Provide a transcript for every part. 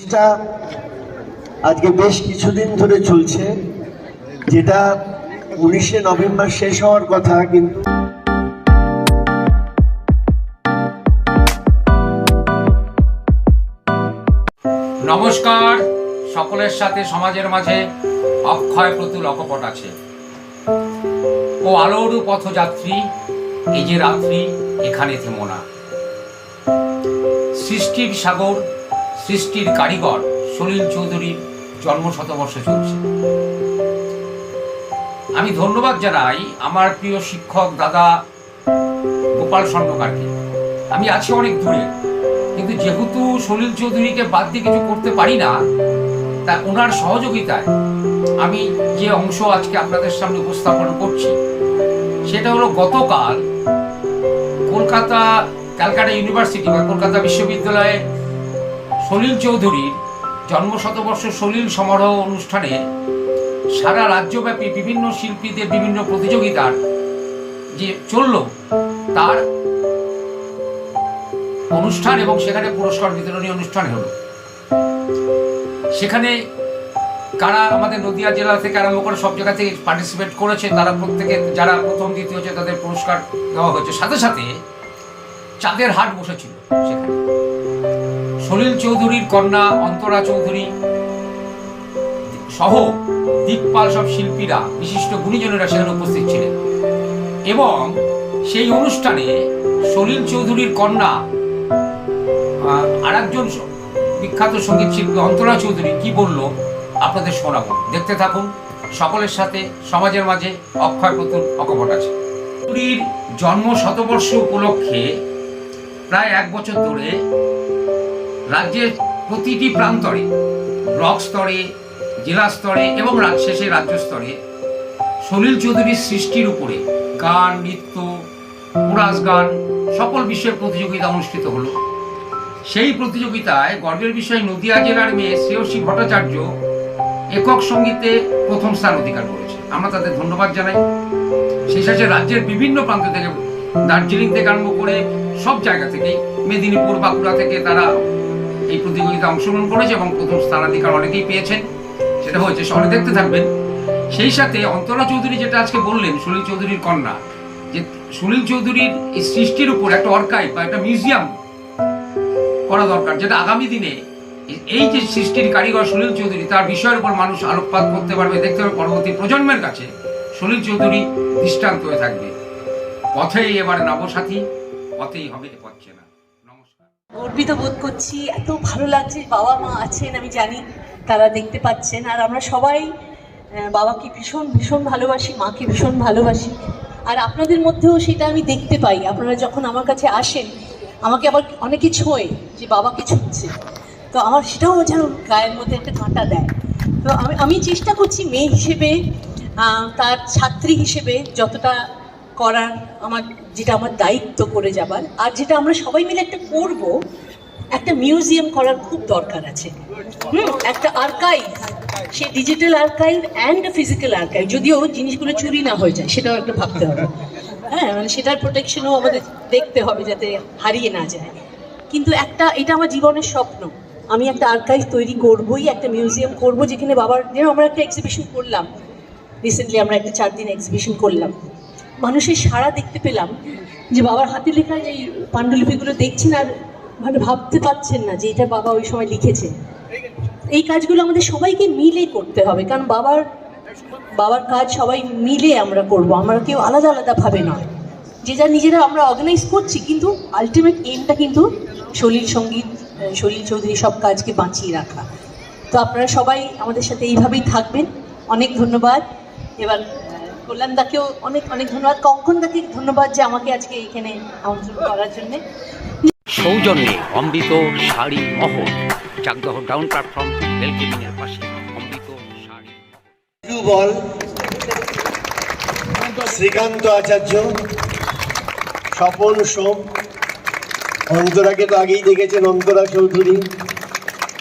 এটা আজকে বেশ কিছুদিন ধরে চলছে, যেটা উনিশে নভেম্বর শেষ হওয়ার কথা, কিন্তু নমস্কার। সকলের সাথে, সমাজের মাঝে অক্ষয় প্রতুল অকপট আছে। ও আলোর পথযাত্রী, এই যে রাত্রি, এখানে থেমো না। সৃষ্টির সাগর সৃষ্টির কারিগর সলিল চৌধুরীর জন্ম শতবর্ষ চলছে। আমি ধন্যবাদ জানাই আমার প্রিয় শিক্ষক দাদা গোপাল স্বর্ণকারকে আমি আছি অনেক দূরে, কিন্তু যেহেতু সলিল চৌধুরীকে বাদ দিয়ে কিছু করতে পারি না, তা ওনার সহযোগিতায় আমি যে অংশ আজকে আপনাদের সামনে উপস্থাপন করছি, সেটা হলো গতকাল কলকাতা ক্যালকাটা ইউনিভার্সিটি বা কলকাতা বিশ্ববিদ্যালয়ে সলিল চৌধুরীর জন্ম শতবর্ষ সলিল সমারোহ অনুষ্ঠানে সারা রাজ্যব্যাপী বিভিন্ন শিল্পীদের বিভিন্ন প্রতিযোগিতার যে চলল, তার অনুষ্ঠান এবং সেখানে পুরস্কার বিতরণী অনুষ্ঠান হলো। সেখানে কারা আমাদের নদিয়া জেলা থেকে আরম্ভ করে সব জায়গা থেকে পার্টিসিপেট করেছে, তারা প্রত্যেকে, যারা প্রথম, দ্বিতীয় হচ্ছে তাদের পুরস্কার দেওয়া হয়েছে, সাথে সাথে চাঁদের হাট বসেছিল সেখানে। সলিল চৌধুরীর কন্যা অন্তরা চৌধুরী সহ দিকপাল সব শিল্পীরা, বিশিষ্ট গুণীজনেরা সেখানে উপস্থিত ছিলেন। এবং সেই অনুষ্ঠানে সলিল চৌধুরীর কন্যা আর একজন বিখ্যাত সংগীত শিল্পী অন্তরা চৌধুরী কি বলল, আপনাদের শোনাবো। দেখতে থাকুন, সকলের সাথে, সমাজের মাঝে অক্ষয় প্রতুল অকপট আছে। চৌধুরীর জন্ম শতবর্ষ উপলক্ষে প্রায় এক বছর ধরে রাজ্যের প্রতিটি প্রান্তরে, ব্লক স্তরে, জেলা স্তরে এবং শেষে রাজ্য স্তরে সলিল চৌধুরীর সৃষ্টির উপরে গান, নৃত্য কোরাস গান, সকল বিষয়ের প্রতিযোগিতা অনুষ্ঠিত হলো। সেই প্রতিযোগিতায় গর্বের বিষয়, নদিয়া জেলার মেয়ে শ্রেয়সী ভট্টাচার্য একক সঙ্গীতে প্রথম স্থান অধিকার করেছে। আমরা তাদের ধন্যবাদ জানাই। সাথে রাজ্যের বিভিন্ন প্রান্ত থেকে দার্জিলিং থেকে আরম্ভ করে সব জায়গা থেকেই, মেদিনীপুর, বাঁকুড়া থেকে তারা এই প্রতিযোগিতায় অংশগ্রহণ করেছে এবং প্রথম স্থানাধিকার অনেকেই পেয়েছেন। সেটা হয়েছে সবাই দেখতে থাকবেন। সেই সাথে অন্তরা চৌধুরী যেটা আজকে বললেন সলিল চৌধুরীর কন্যা, যে সলিল চৌধুরীর এই সৃষ্টির উপর একটা অর্কাইভ বা একটা মিউজিয়াম করা দরকার, যেটা আগামী দিনে এই যে সৃষ্টির কারিগর সুনীল চৌধুরী, তার বিষয়ের উপর মানুষ আলোকপাত করতে পারবে। দেখতে পারবে পরবর্তী প্রজন্মের কাছে সুনীল চৌধুরী দৃষ্টান্ত হয়ে থাকবে। পথেই এবার নবসাথী, পথেই হবে পথ চেনা। গর্বিত বোধ করছি, এত ভালো লাগছে, বাবা মা আছেন, আমি জানি তারা দেখতে পাচ্ছেন। আর আমরা সবাই বাবাকে ভীষণ ভীষণ ভালোবাসি, মাকে ভীষণ ভালোবাসি। আর আপনাদের মধ্যেও সেটা আমি দেখতে পাই। আপনারা যখন আমার কাছে আসেন, আমাকে আবার অনেকে ছোঁয় যে বাবাকে ছুঁচ্ছে। তো আমার সেটাও যেন গায়ের মধ্যে একটা কাঁটা দেয়। তো আমি আমি চেষ্টা করছি মেয়ে হিসেবে তার ছাত্রী হিসেবে যতটা করার আমার, যেটা আমার দায়িত্ব করে যাবার। আর যেটা আমরা সবাই মিলে একটা করব, একটা মিউজিয়াম করার খুব দরকার আছে। হুম, একটা archive say digital archive and physical archive যদিও জিনিসগুলো চুরি না হয়ে যায়, সেটাও একটা ভাবতে হবে। হ্যাঁ মানে সেটার প্রোটেকশনও আমাদের দেখতে হবে যাতে হারিয়ে না যায়। কিন্তু একটা, এটা আমার জীবনের স্বপ্ন। আমি একটা আর্কাইভ তৈরি করবই, একটা মিউজিয়াম করব, যেখানে বাবার যেন আমরা একটা এক্সিবিশন করলাম। রিসেন্টলি আমরা একটা চার দিন এক্সিবিশন করলাম। মানুষের সাড়া দেখতে পেলাম যে বাবার হাতে লেখা এই পাণ্ডুলিপিগুলো দেখছেন আর মানে ভাবতে পারছেন না যে এটা বাবা ওই সময় লিখেছে। এই কাজগুলো আমাদের সবাইকে মিলে করতে হবে, কারণ বাবার বাবার কাজ সবাই মিলে আমরা করব, আমরা কেউ আলাদা আলাদা ভাবে নয়। যে যা নিজেরা আমরা অর্গানাইজ করছি, কিন্তু আলটিমেট এইমটা কিন্তু সলিল সংগীত সলিল চৌধুরী সব কাজকে বাঁচিয়ে রাখা। তো আপনারা সবাই আমাদের সাথে এইভাবেই থাকবেন। অনেক ধন্যবাদ। এবার কল্যাণ দাকেও অনেক অনেক ধন্যবাদ। কঙ্কন দাকে ধন্যবাদ যে আমাকে আজকে এখানে আমন্ত্রণ করার জন্যে? সৌজন্যে অমৃত শাড়ি মহল চাকদহ ডাউন প্ল্যাটফর্ম রেল পাশে অমৃত শাড়ি বল শ্রীকান্ত আচার্য স্বপন সোম অন্তরাকে তো আগেই দেখেছেন অন্তরা চৌধুরী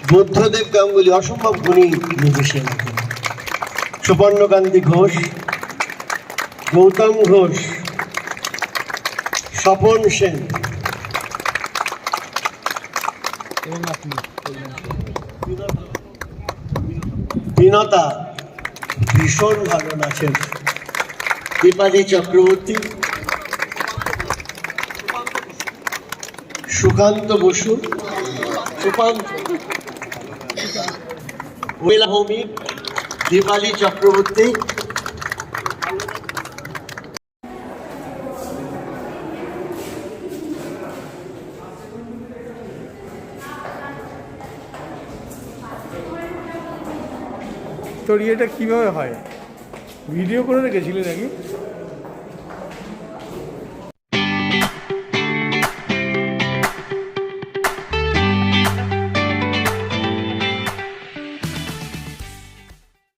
বুদ্ধদেব গাঙ্গুলি অসম্ভব গুণী মিউজিশিয়ান সুবর্ণকান্তি ঘোষ গৌতম ঘোষ, স্বপন সেন। অভিনেতা ভীষণ ভালো নাচেন দীপালি চক্রবর্তী। সুকান্ত বসু। সুকান্ত। ভৌমিক, দীপালি চক্রবর্তী। তোর কীভাবে হয়? ভিডিও করে রেখেছিলি নাকি?